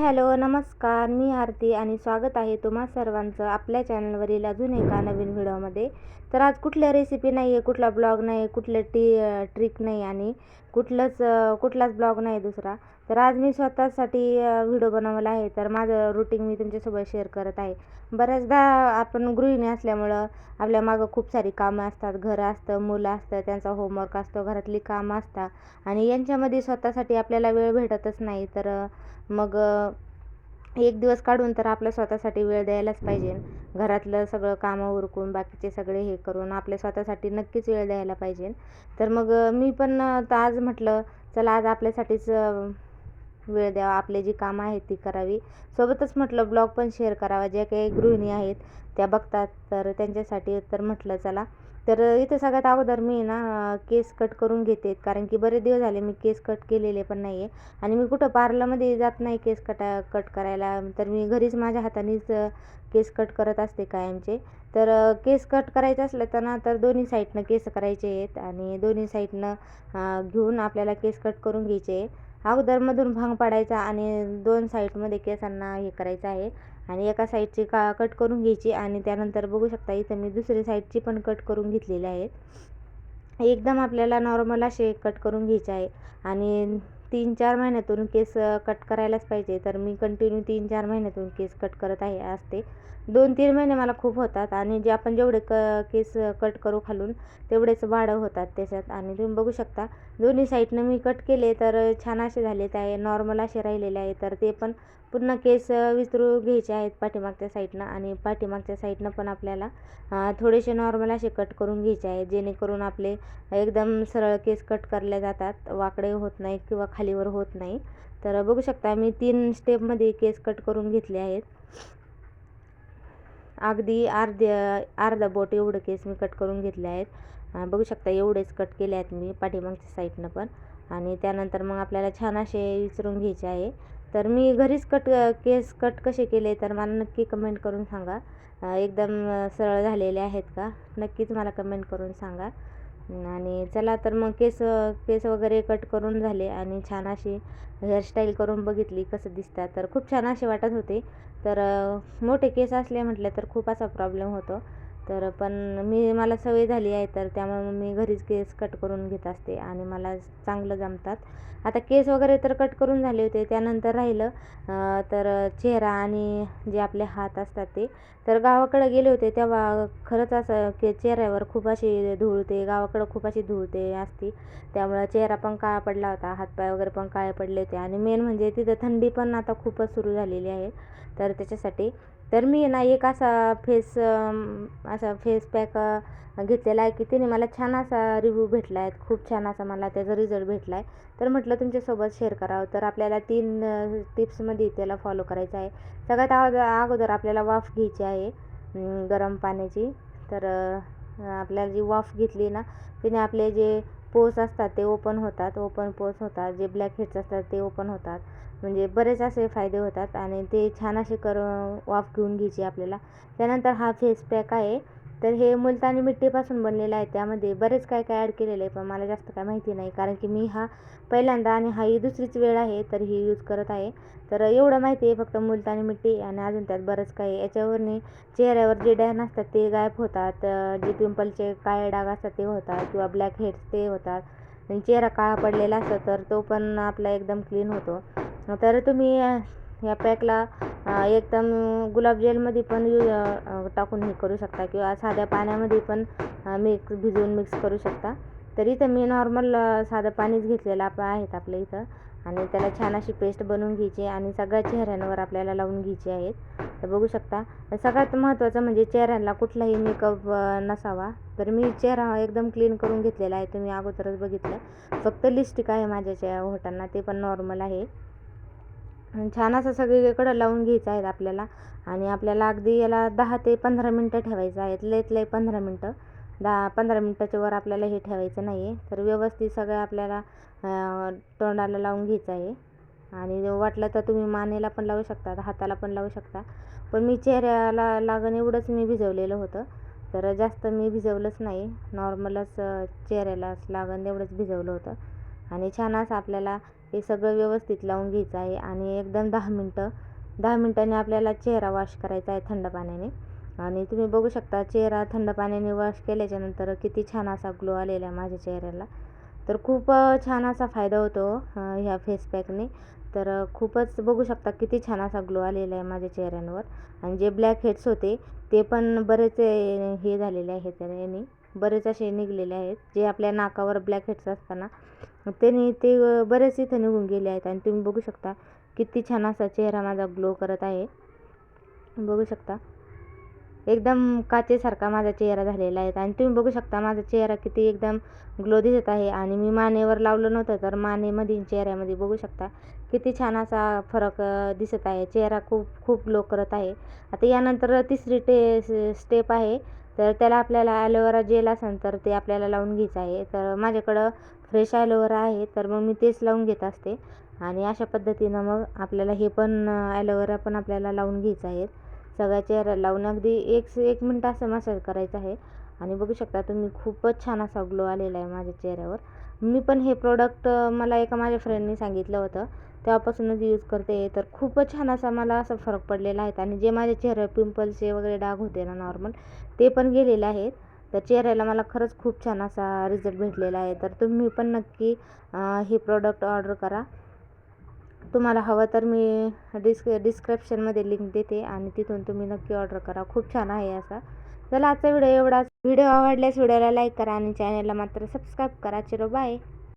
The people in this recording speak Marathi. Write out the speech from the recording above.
हाय हॅलो नमस्कार. मी आरती आणि स्वागत आहे तुम्हा सर्वांचं आपल्या चॅनलवरील अजून एका नवीन व्हिडिओमध्ये. तर आज कुठल्या रेसिपी नाही आहे कुठला ब्लॉग नाही कुठलं टी ट्रिक नाही आणि कुठलंच कुठलाच ब्लॉग नाही दुसरा. तर आज मी स्वतःसाठी व्हिडिओ बनवला आहे. तर माझं रुटीन मी तुमच्यासोबत शेअर करत आहे. बऱ्याचदा आपण गृहिणी असल्यामुळं आपल्या मागं खूप सारी कामं असतात. घर असतं मुलं असतं त्यांचा होमवर्क असतो घरातली कामं असतात. आणि यांच्यामध्ये स्वतःसाठी आपल्याला वेळ भेटतच नाही. तर मग एक दिवस काढून तर आपल्या स्वतःसाठी वेळ द्यायलाच पाहिजे. घरातलं सगळं कामं उरकून बाकीचे सगळे हे करून आपल्या स्वतःसाठी नक्कीच वेळ द्यायला पाहिजे. तर मग मी पण तर आज म्हटलं चला आज आपल्यासाठीच वेळ द्यावा. आपले जी कामं आहेत ती करावी. सोबतच म्हटलं ब्लॉग पण शेअर करावा. ज्या काही गृहिणी आहेत त्या बघतात. तर त्यांच्यासाठी तर म्हटलं चला तर इथे सगळ्यात अगोदर मी ना केस कट करून घेते. कारण की बरेच दिवस झाले मी केस कट केलेले पण नाही आहे आणि मी कुठं पार्लरमध्ये जात नाही केस कटा कट करायला. तर मी घरीच माझ्या हातानेच केस कट करत असते कायमचे. तर केस कट करायचं असलं तर ना तर दोन्ही साईडनं केस करायचे आहेत. आणि दोन्ही साईडनं घेऊन आपल्याला केस कट करून घ्यायचे आहे अगोदरमधून भांग पाडायचा आणि दोन साईडमध्ये केसांना हे करायचं आहे. आणि एका साईडची का कट करून घ्यायची आणि त्यानंतर बघू शकता इथं मी दुसरी साईडची पण कट करून घेतलेली आहे. एकदम आपल्याला नॉर्मल असे कट करून घ्यायचे आहे. आणि तीन चार महिन्यातून केस कट करायलाच पाहिजे. तर मी कंटिन्यू तीन चार महिन्यातून केस कट करत आहे असते दोन तीन महिने मला खूप होतात आणि जे आपण जेवढे क केस कट करू खालून तेवढेच वाढ होतात त्याच्यात. आणि तुम्ही बघू शकता दोन्ही साईडनं मी कट केले तर छान असे झालेत आहे नॉर्मल असे राहिलेले आहे. तर ते पण पुन्हा केस विसरू घ्यायचे आहेत पाठीमागच्या साईडनं आणि पाठीमागच्या साईडनं पण आपल्याला थोडेसे नॉर्मल असे कट करून घ्यायचे आहेत जेणेकरून आपले एकदम सरळ केस कट करले जातात वाकडे होत नाही किंवा खालीवर होत नाही. तर बघू शकता मी तीन स्टेपमध्ये केस कट करून घेतले आहेत. अगदी अर्ध्या अर्धा बोट एवढं केस मी कट करून घेतले आहेत. बघू शकता एवढेच कट केले आहेत मी पाठीमागच्या साईडनं पण. आणि त्यानंतर मग आपल्याला छान असे विचारून घ्यायचे आहे. तर मी घरीच कट केस कट कसे केले तर मला नक्की कमेंट करून सांगा. एकदम सरळ झालेले आहेत का? नक्कीच मला कमेंट करून सांगा. आणि चला तर मग केस केस वगैरे कट करून झाले आणि छान अशी हेअरस्टाईल करून बघितली कसं दिसतात. तर खूप छान असे वाटत होते. तर मोठे केस असले म्हटलं तर खूप असा प्रॉब्लेम होतो. तर पण मी मला सवय झाली आहे तर त्यामुळे मी घरीच केस कट करून घेत असते आणि मला चांगलं जमतात. आता केस वगैरे तर कट करून झाले होते त्यानंतर राहिलं. तर चेहरा आणि जे आपले हात असतात ते. तर गावाकडं गेले होते तेव्हा खरंच असं के चेहऱ्यावर खूप अशी धुळते गावाकडं खूप अशी धुळते असती. त्यामुळं चेहरा पण काळा पडला होता हातपाय वगैरे पण काळे पडले होते. आणि मेन म्हणजे तिथं थंडी पण आता खूपच सुरू झालेली आहे. तर त्याच्यासाठी तर मी ना एक असा फेस असा फेस पॅक घेतलेला आहे की तिने मला छान असा रिव्ह्यू भेटला आहे खूप छान असा मला त्याचा रिझल्ट भेटला आहे तर म्हटलं तुमच्यासोबत शेअर करावं. तर आपल्याला तीन टिप्समध्ये त्याला फॉलो करायचं आहे. सगळ्यात अगोदर अगोदर आपल्याला वाफ घ्यायची आहे गरम पाण्याची. तर आपल्याला जी वाफ घेतली ना तिने आपले जे पोस असतात ते ओपन होतात ओपन पोस होतात जे ब्लॅक हेड्स असतात ते ओपन होतात. म्हणजे बरेच असे फायदे होतात आणि ते छान असे कर वाफ घेऊन घ्यायची आपल्याला. त्यानंतर हा फेस पॅक आहे. तर हे मुलतानी मिट्टीपासून बनलेलं आहे. त्यामध्ये बरेच काय काय ॲड केलेलं आहे पण मला जास्त काय माहिती नाही. कारण की मी हा पहिल्यांदा आणि हा ही दुसरीच वेळ आहे तर ही यूज करत आहे. तर एवढं माहिती आहे फक्त मुलतानी मिट्टी आणि अजून त्यात बरंच काही. याच्यावरने चेहऱ्यावर जे डॅन असतात ते गायब होतात. जे पिंपलचे काळे डाग असतात ते होतात किंवा ब्लॅक हेड्स ते होतात. आणि चेहरा काळा पडलेला असतो तर तो पण आपला एकदम क्लीन होतो. तर तुम्ही ह्या पॅकला एकदम गुलाबजेलमध्ये पण यू टाकून हे करू शकता किंवा साध्या पाण्यामध्ये पण मिक्स भिजवून मिक्स करू शकता. तर इथं मी नॉर्मल साधं पाणीच घेतलेलं आप आहेत आपल्या इथं. आणि त्याला छान अशी पेस्ट बनवून घ्यायची आणि सगळ्या चेहऱ्यांवर आपल्याला लावून घ्यायची आहेत. तर बघू शकता. सगळ्यात महत्त्वाचं म्हणजे चेहऱ्यांना कुठलाही मेकअप नसावा. तर मी चेहरा एकदम क्लीन करून घेतलेला आहे. तुम्ही अगोदरच बघितलं. फक्त लिस्टिक आहे माझ्या होटांना ते पण नॉर्मल आहे. छान असं सगळीकडं लावून घ्यायचं आहेत आपल्याला. आणि आपल्याला अगदी याला दहा ते पंधरा मिनटं ठेवायचं आहेत. लयत लय पंधरा मिनटं. दहा पंधरा मिनटाच्या वर आपल्याला हे ठेवायचं नाही आहे तर व्यवस्थित सगळं आपल्याला तोंडाला लावून घ्यायचं आहे. आणि वाटलं तर तुम्ही मानेला पण लावू शकता हाताला पण लावू शकता. पण मी चेहऱ्याला लागण एवढंच मी भिजवलेलं होतं. तर जास्त मी भिजवलंच नाही. नॉर्मलच चेहऱ्याला लागण एवढंच भिजवलं होतं. आणि छान असं आपल्याला हे सगळं व्यवस्थित लावून घ्यायचं आहे आणि एकदम दहा मिनटं दहा मिनटांनी आपल्याला चेहरा वॉश करायचा आहे थंड पाण्याने. आणि तुम्ही बघू शकता चेहरा थंड पाण्याने वॉश केल्याच्यानंतर किती छान असा ग्लो आलेला आहे माझ्या चेहऱ्याला. तर खूप छान असा फायदा होतो ह्या फेस पॅकने तर खूपच बघू शकता किती छान असा ग्लो आलेला आहे माझ्या चेहऱ्यांवर. आणि जे ब्लॅक हेड्स होते ते पण बरेच हे झालेले आहेत त्याने. बरेच असे निघलेले आहेत जे आपल्या नाकावर ब्लॅक हेड्स असताना. त्यांनी ते बरेच इथं निघून गेले आहेत आणि तुम्ही बघू शकता किती छान असा चेहरा माझा ग्लो करत आहे. बघू शकता. एकदम काचेसारखा माझा चेहरा झालेला आहे आणि तुम्ही बघू शकता माझा चेहरा किती एकदम ग्लो दिसत आहे आणि मी मानेवर लावलं नव्हतं तर मानेमध्ये चेहऱ्यामध्ये बघू शकता किती छान असा फरक दिसत आहे. चेहरा खूप खूप ग्लो करत आहे. आता यानंतर तिसरी टे स्टेप आहे. तर त्याला आपल्याला ॲलोवेरा जेल असेल तर ते आपल्याला लावून घ्यायचं आहे. तर माझ्याकडं फ्रेश ॲलोवेरा आहे तर मग मी तेच लावून घेत असते. आणि अशा पद्धतीनं मग आपल्याला हे पण ॲलोवेरा पण आपल्याला लावून घ्यायचं आहे. सगळ्या चेहऱ्याला लावून अगदी एक एक मिनटं असं मसाज करायचं आहे. आणि बघू शकता तुम्ही खूपच छान असा ग्लो आलेला आहे माझ्या चेहऱ्यावर. मी पण हे प्रोडक्ट मला एका माझ्या फ्रेंडने सांगितलं होतं. तेव्हापासूनच यूज करते. तर खूपच छान असा मला असा फरक पडलेला आहे. आणि जे माझ्या चेहऱ्यावर पिंपल्सचे वगैरे डाग होते ना नॉर्मल ते पण गेलेले आहेत. तर चेहऱ्याला मला खरंच खूप छान असा रिझल्ट भेटलेला आहे. तर तुम्ही पण नक्की हे प्रोडक्ट ऑर्डर करा. तुम्हाला हवं तर मी डिस्क डिस्क्रिप्शनमध्ये लिंक देते आणि तिथून तुम्ही नक्की ऑर्डर करा. खूप छान आहे असा. चला आजचा व्हिडिओ एवढाच. व्हिडिओ आवडल्यास व्हिडिओला लाईक करा आणि चॅनलला मात्र सबस्क्राईब करा. चिरो बाय